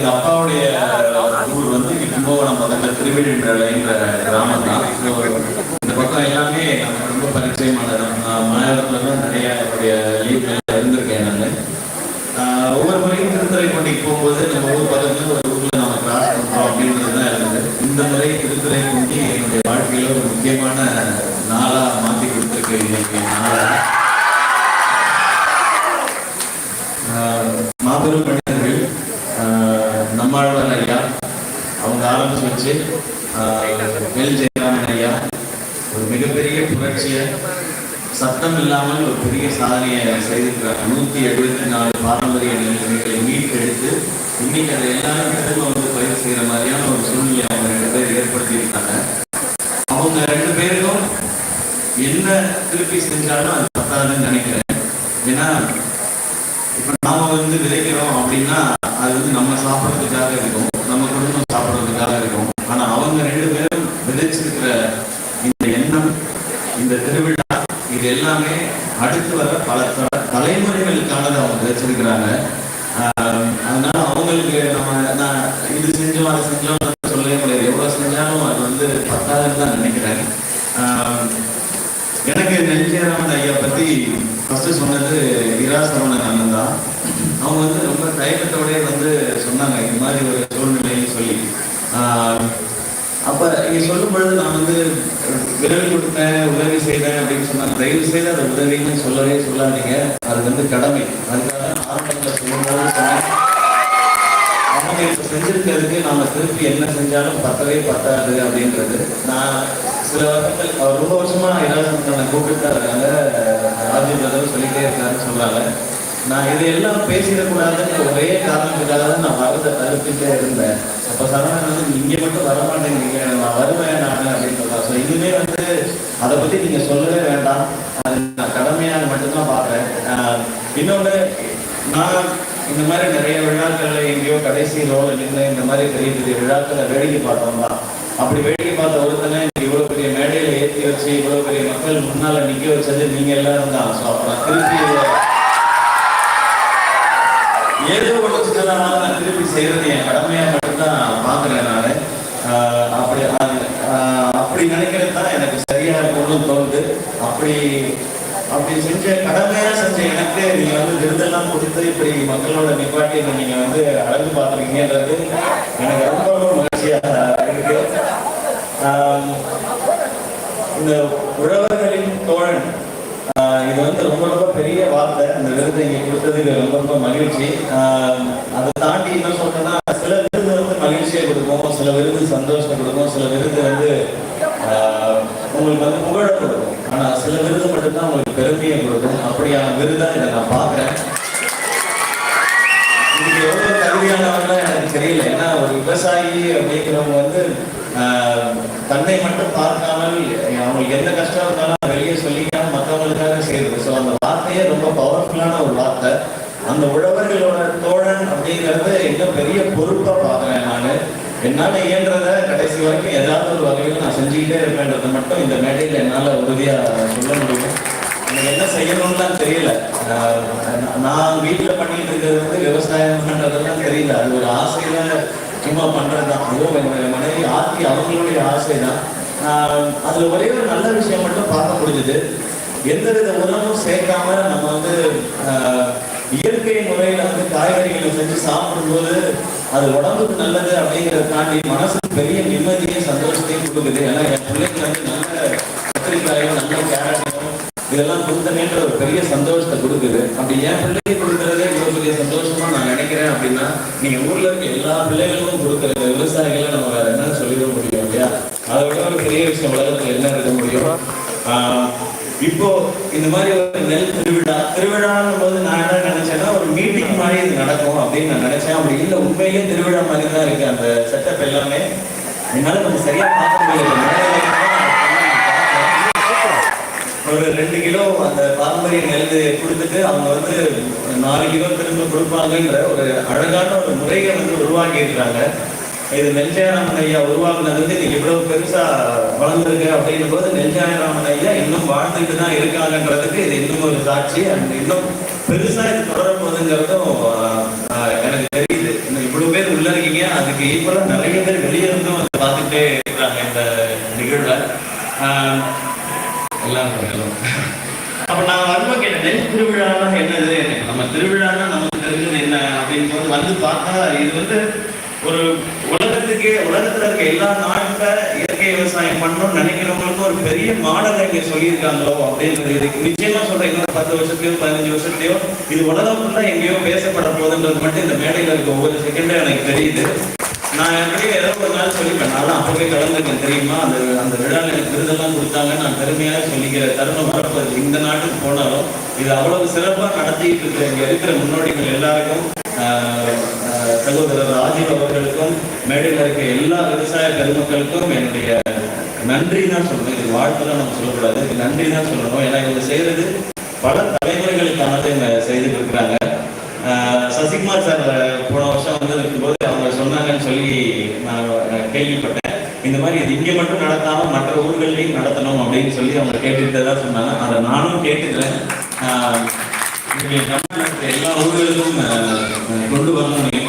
எங்க அப்பாவுடைய ஊர் வந்து இங்க கும்பகோணம் பக்கத்துல திருவிழின்ற கிராமம் தான். இந்த பக்கம் எல்லாமே நமக்கு ரொம்ப பரிச்சயமானது. நான் மாநிலத்துல தான் நிறைய என்னுடைய லீவ்ல இருந்திருக்கேன் நான். ஒவ்வொரு முறையும் திருத்துறைப்பூண்டிக்கு போகும்போது நம்ம ஊர் பக்கத்துல ஒரு ஊர்ல நம்ம கிராஸ் பண்றோம் அப்படின்றது தான் இருந்தது. இந்த முறை திருத்துறைப்பூண்டி என்னுடைய வாழ்க்கையில ஒரு முக்கியமான நாளா மாத்தி கொடுத்துருக்கு இன்னைக்கு நாளா. ஆஹ் மாபெரும் மனிதர்கள் ஆஹ் நம்மாழ்வார் ஐயா அவங்க ஆரம்பிச்சு வச்சு ஆஹ் எல் ஜெயராமன் ஐயா ஒரு கட்சியை சத்தம் இல்லாமல் ஒரு பெரிய சாதனையை செய்திருக்கிறார். நூத்தி எழுபத்தி நாலு பாரம்பரிய நிலைமைகளை மீட்டெடுத்து இன்னைக்கு அதை எல்லாரும் திரும்ப வந்து பயிர் செய்யற மாதிரியான ஒரு சூழ்நிலை அவங்க ரெண்டு பேர் ஏற்படுத்தியிருக்காங்க. அவங்க ரெண்டு பேரும் என்ன திருப்பி செஞ்சாலும் அது பத்தாதுன்னு நினைக்கிறேன். ஏன்னா இப்ப நாம வந்து விதைக்கிறோம் அப்படின்னா அது வந்து நம்ம சாப்பிட்றதுக்காக இருக்கும் நம்ம குடும்பம் சாப்பிட்றதுக்காக இருக்கும் ஆனா அவங்க ரெண்டு பேரும் விதைச்சிருக்கிற இந்த எண்ணம் இந்த திருவிழா இது எல்லாமே அடுத்து வர பல த- தலைமுறைகளுக்கானதை அவங்க வச்சிருக்கிறாங்க ஆஹ் அதனால அவங்களுக்கு நம்ம நான் இது செஞ்சோம் அதை செஞ்சோம் சொல்லவே முடியாது. எவ்வளவு செஞ்சாலும் அது வந்து பத்தாதுன்னு தான் நினைக்கிறேன் ஆஹ் எனக்கு நெல்ஜியராமன் ஐயா பத்தி ஃபர்ஸ்ட் சொன்னது விராசரவணன் அண்ணன் தான். அவங்க வந்து ரொம்ப தயக்கத்தோடய வந்து சொன்னாங்க இந்த மாதிரி ஒரு சூழ்நிலைன்னு சொல்லி. ஆஹ் அப்ப சொல்லும் பொழுது நான் வந்து விரல் கொடுத்தேன் உதவி செய்தேன் அப்படின்னு சொன்னாங்க. தயவு செய்து அதை உதவின்னு சொல்லவே சொல்லாதீங்க. அது வந்து கடமை. அதுக்காக ஆரம்பத்தில் சொல்லும்போது சொன்னேன். அவங்க செஞ்சிருக்கிறதுக்கு நாம திருப்பி என்ன செஞ்சாலும் பத்தவே பத்தாது அப்படின்றது. நான் சில வருஷங்கள் அவர் ரொம்ப வருஷமா நான் கூப்பிட்டு தான் இருக்காங்க. ராஜீவ் பிரதர் சொல்லிட்டே இருக்காருன்னு சொல்றாங்க. நான் இதையெல்லாம் பேசிடக்கூடாதுன்னு ஒரே காரணத்துக்காக தான் நான் வரதை தடுத்துட்டே இருந்தேன். அப்போ சரவணன் வந்து இங்கே மட்டும் மட்டும் வரமாட்டேங்கிறீங்க. நான் வருவேன் நான் அப்படின்னு சொல்றாங்க ஸோ இனிமே வந்து அதை பத்தி நீங்க சொல்லவே வேண்டாம். அது நான் கடமையாக மட்டும்தான் பார்க்குறேன். இன்னொன்று நான் இந்த மாதிரி நிறைய விழாக்களில் எங்கேயோ கடைசி நின்று இந்த மாதிரி பெரிய பெரிய விழாக்களை வேடிக்கை பார்த்தோம் தான். அப்படி வேடிக்கை பார்த்த ஒருத்தனை இவ்வளோ இவ்வளவு பெரிய மேடையில ஏற்றி வச்சு இவ்வளவு பெரிய மக்கள் முன்னால நிற்க வச்சது நீங்க எல்லாரும் தான். ஸோ அப்போ நான் திருப்பி ஏதோ ஒன்று நான் திருப்பி செய்யறது என் கடமையாக மட்டும்தான் பார்க்குறேன் நான். அப்படி ஆஹ் அப்படி நினைக்கிறது எனக்கு சரியா இருக்கும்னு தோணுது அப்படி அப்படி செஞ்ச கடமையா செஞ்ச எனக்கு நீங்க வந்து விருதெல்லாம் கொடுத்து இப்படி மக்களோட நிப்பாட்டி நீங்கள் நீங்க வந்து அழகு பார்த்துருக்கீங்கன்றது எனக்கு ரொம்ப ரொம்ப மகிழ்ச்சியா இருக்கு. இந்த உழவர்களின் தோழன் இது வந்து ரொம்ப ரொம்ப பெரிய வார்த்தை. இந்த விருது இங்க கொடுத்தது ரொம்ப ரொம்ப மகிழ்ச்சி. அதை தாண்டி என்ன சொல்றேன்னா சில விருது வந்து மகிழ்ச்சியை கொடுக்கும் சில விருது சந்தோஷத்தை கொடுக்கும் சில விருது வந்து ஆஹ் உங்களுக்கு வந்து புகழ கொடுக்கும் ஆனா சில விருது மட்டும்தான் உங்களுக்கு பெருமையை கொடுக்கும் அப்படியான விருதா இதை நான் பார்க்கிறேன் இதுக்கு எவ்வளவு தகுதியானவங்க எனக்கு தெரியல. ஏன்னா ஒரு விவசாயி அப்படிங்கிறவங்க வந்து தன்னை மட்டும் பார்க்காமல் அவங்களுக்கு எந்த கஷ்டம் இருந்தாலும் வெளியே சொல்லிக்காம மற்றவங்களுக்காக செய்யுது ஸோ அந்த வார்த்தையே ரொம்ப பவர்ஃபுல்லான ஒரு வார்த்தை. அந்த உழவர்களோட தோழன் அப்படிங்கிறத இன்னும் பெரிய பொறுப்பை பார்க்குறேன் நான். என்னால் இயன்றத கடைசி வரைக்கும் ஏதாவது ஒரு வகையில் நான் செஞ்சுக்கிட்டே இருப்பேன்றதை மட்டும் இந்த மேடையில் என்னால் உறுதியாக சொல்ல முடியும். எனக்கு என்ன செய்யணும்லாம் தெரியல. நான் வீட்டில் பண்ணிட்டு இருக்கிறது வந்து விவசாயம் பண்ணுறதெல்லாம் தெரியல. அது ஒரு ஆசையில சும்மா பண்றதுதான். அதுவும் என்னுடைய மனைவி ஆத்தி அவங்களுடைய ஆசை தான் அதில் ஒரே ஒரு நல்ல விஷயம் மட்டும் பார்க்க முடிஞ்சது. எந்தவித உணவும் சேர்க்காம நம்ம வந்து இயற்கை முறையில் வந்து காய்கறிகளை செஞ்சு சாப்பிடும்போது அது உடம்புக்கு நல்லது அப்படிங்கிறத தாண்டி மனசுக்கு பெரிய நிம்மதியும் சந்தோஷத்தையும் கொடுக்குது. ஏன்னா என் பிள்ளைங்க வந்து நல்ல கத்திரிக்காயும் நல்ல கேரட்டையும் இதெல்லாம் கொடுத்தனேன்ற ஒரு பெரிய சந்தோஷத்தை கொடுக்குது அப்படி என் பிள்ளைக்கு கொடுக்கறதே இவ்வளவு பெரிய சந்தோஷமா நான் நினைக்கிறேன் அப்படின்னா நீங்க ஊர்ல இருக்க எல்லா பிள்ளைகளுக்கும் கொடுக்குற விவசாயிகளை நம்ம வேற என்ன சொல்லிட முடியும் இல்லையா? அதை விட ஒரு பெரிய விஷயம் உலகத்துல என்ன இருக்க முடியும்? ஆஹ் இப்போ இந்த மாதிரி ஒரு நெல் திருவிழா திருவிழான்னும் போது நான் என்ன நினைச்சேன்னா ஒரு மீட்டிங் மாதிரி இது நடக்கும் அப்படின்னு நான் நினைச்சேன். அப்படி இல்லை உண்மையிலேயே திருவிழா மாதிரி தான் இருக்கு அந்த செட்டப் எல்லாமே. என்னால கொஞ்சம் சரியா பார்க்க முடியல மேடையில இருக்கறத நான் பார்த்தேன். ஒரு ரெண்டு கிலோ அந்த பாரம்பரிய நெல் கொடுத்துட்டு அவங்க வந்து நாலு கிலோ திரும்ப கொடுப்பாங்கன்ற ஒரு அழகான ஒரு முறையை வந்து உருவாக்கி இருக்கிறாங்க இது நெல்ஜாயராமன் ஐயா உருவாக்குனது வந்து இன்னைக்கு இவ்வளவு பெருசா வளர்ந்துருக்கு அப்படின்னும் போது நெல்ஜாயராமன் ஐயா இன்னும் வாழ்ந்துட்டு தான் இருக்காங்கன்றதுக்கு இது இன்னும் ஒரு சாட்சி. அண்ட் இன்னும் பெருசா இது தொடரும் போதுங்கிறதும் ஆஹ், ஆஹ், எனக்கு தெரியுது இன்னும் இவ்வளவு பேர் உள்ள இருக்கீங்க அதுக்கு ஈக்குவலா நிறைய பேர் வெளியே இருந்தும் அதை பார்த்துட்டே இருக்கிறாங்க இந்த நிகழ்வை ஆஹ் எல்லாரும் எல்லாம். அப்ப நான் வரும்போது கேட்டேன் நெல் திருவிழானா என்னது நம்ம திருவிழானா நமக்கு தெரிஞ்சது என்ன அப்படின்னு போது வந்து பார்த்தா இது வந்து ஒரு உலகத்துக்கே உலகத்துல இருக்க எல்லா நாட்டுல இயற்கை விவசாயம் பண்ணணும்னு நினைக்கிறவங்களுக்கும் ஒரு பெரிய மாடலை இங்க சொல்லியிருக்காங்களோ அப்படின்றது இதுக்கு நிச்சயமா சொல்றேன் இன்னொரு பத்து வருஷத்துலயோ பதினஞ்சு வருஷத்துலயோ இது உலகம் ஃபுல்லா எங்கேயோ பேசப்பட போகுதுன்றது மட்டும் இந்த மேடையில இருக்க ஒவ்வொரு செகண்டும் எனக்கு தெரியுது. நான் எப்படியும் ஏதோ ஒரு நாள் சொல்லிப்பேன். நான் அப்பவே கலந்துருக்கேன் தெரியுமா? அந்த அந்த விழாவில் எனக்கு விருதெல்லாம் கொடுத்தாங்க. நான் பெருமையாக சொல்லிக்கிற தருணம் வரப்போது இந்த நாட்டுக்கு போனாலும் இது அவ்வளவு சிறப்பாக நடத்திட்டு இருக்கிற இங்க இருக்கிற முன்னோடிகள் எல்லாருக்கும் ஆஹ், சகோதரர் ராஜீவ் அவர்களுக்கும் மேடையில் இருக்க எல்லா விவசாய பெருமக்களுக்கும் என்னுடைய நன்றி தான் சொல்லணும். இது வாழ்த்துலாம் நம்ம சொல்லக்கூடாது. இது நன்றி தான் சொல்லணும். ஏன்னா இவங்க செய்யறது பல தலைமுறைகளுக்கானதை இவங்க செய்துட்டு இருக்கிறாங்க ஆஹ் சசிகுமார் சார் போன வருஷம் வந்து இருக்கும்போது அவங்க சொன்னாங்கன்னு சொல்லி நான் கேள்விப்பட்டேன். இந்த மாதிரி இது இங்கே மட்டும் நடத்தாம மற்ற ஊர்களையும் நடத்தணும் அப்படின்னு சொல்லி அவங்க கேட்டுட்டு தான் சொன்னாங்க. அதை நானும் கேட்டுக்கிறேன். ஆஹ் எல்லா ஊர்களுக்கும் கொண்டு வரணும்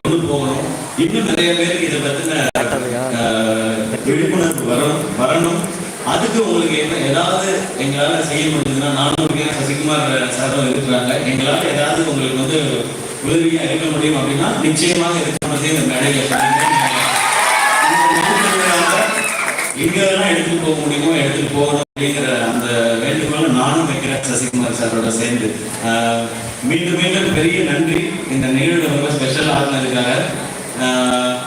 இன்னும் நிறைய பேருக்கு இதை பத்தின விழிப்புணர்வு வரணும் வரணும். அதுக்கு உங்களுக்கு என்ன ஏதாவது எங்களால செய்ய முடியுதுன்னா நானும் சசிகுமார் சாரும் இருக்கிறாங்க. எங்களால ஏதாவது உங்களுக்கு வந்து உதவியா இருக்க முடியும் அப்படின்னா நிச்சயமாக இதுக்கு பத்தி இந்த மேடையில எங்கெல்லாம் எடுத்துட்டு போக முடியுமோ எடுத்துட்டு போகணும் அப்படிங்கிற அந்த வேண்டுகோளை நானும் வைக்கிறேன் சசிகுமார் சாரோட சேர்ந்து. மீண்டும் மீண்டும் பெரிய நன்றி. இந்த நிகழ்வு ரொம்ப ஸ்பெஷல் ஆகுனதுக்காக ஆஹ்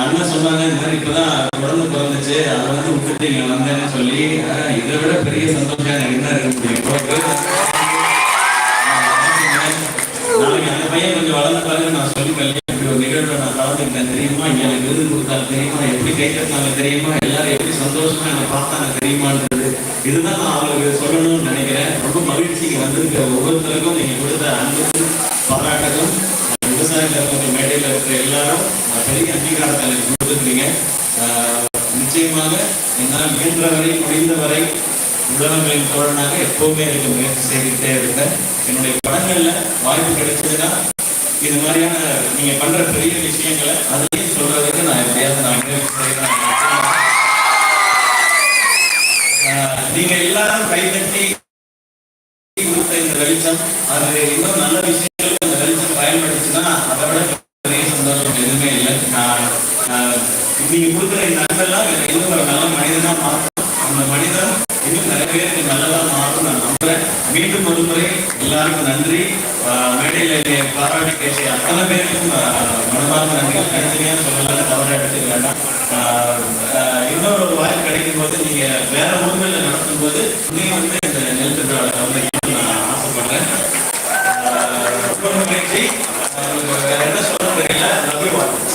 அண்ணன் சொன்னாங்க இந்த மாதிரி இப்பதான் குழந்தை பிறந்துச்சு அதை வந்து விட்டுட்டு வந்தேன்னு சொல்லி இதை விட பெரிய சந்தோஷம் எனக்கு என்ன இருக்க முடியும் நாளைக்கு அந்த பையன் கொஞ்சம் வளர்ந்த பாருங்க நான் சொல்லி கல்யாணம் இப்படி ஒரு நிகழ்வை நான் கலந்துக்கிட்டேன். தெரியுமா? இங்க எனக்கு விருது கொடுத்தா தெரியுமா? எப்படி கேட்கறதுனால தெரியுமா? எல்லாரும் எப்படி சந்தோஷமா என்னை பார்த்தாங்க தெரியுமான்றது. இதுதான் நான் அவங்களுக்கு சொல்லணும்னு நினைக்கிறேன். ரொம்ப மகிழ்ச்சி இங்க வந்திருக்க ஒவ்வொருத்தருக்கும் நீங்க கொடுத்த அன்புக்கும் பாராட்டுக்கும் விவசாயத்தில் கருத்து மேடையில் இருக்கிற எல்லாரும் பெரிய அங்கீகாரத்தை கொடுத்துருக்கீங்க. நிச்சயமாக என்னால் இயன்ற வரை முடிந்த வரை உலகங்களின் தோழனாக எப்போவுமே இருக்க முயற்சி செய்துட்டே இருந்தேன். என்னுடைய படங்களில் வாய்ப்பு கிடைச்சதுன்னா இது மாதிரியான நீங்க பண்ற பெரிய விஷயங்களை அதையும் சொல்றதுக்கு நான் எப்படியாவது நான் முயற்சி செய்யறேன். நீங்க எல்லாரும் கைதட்டி கொடுத்த இந்த வெளிச்சம் அது இன்னும் நல்ல விஷயங்களுக்கு அந்த வெளிச்சம் பயன்படுச்சுன்னா அதை விட பெரிய சந்தோஷம் எதுவுமே இல்லை நான் ஆஹ் நீங்க கொடுக்குற இந்த அன்பெல்லாம் என்னை இன்னும் ஒரு நல்ல மனிதனா மாற்றும் அந்த மனிதன் இன்னும் நிறைய பேருக்கு நல்லதா நான் நம்புறேன். மீண்டும் ஒரு முறை எல்லாருக்கும் நன்றி. மேடையில் என்னை பாராட்டி பேசிய அத்தனை பேருக்கும் மனமார்ந்த நன்றி தனித்தனியாக சொல்லலாம் தவற எடுத்துக்க வேண்டாம். இன்னொரு ஒரு வாய்ப்பு கிடைக்கும் போது நீங்க வேற ஊர்களில் நடத்தும் போது நீங்க வந்து இந்த நெல் திருவிழாவில் கலந்துக்கணும்னு நான் ஆசைப்படுறேன். ரொம்ப மகிழ்ச்சி வேற என்ன சொல்ல தெரியல லவ் வாழ்க்கை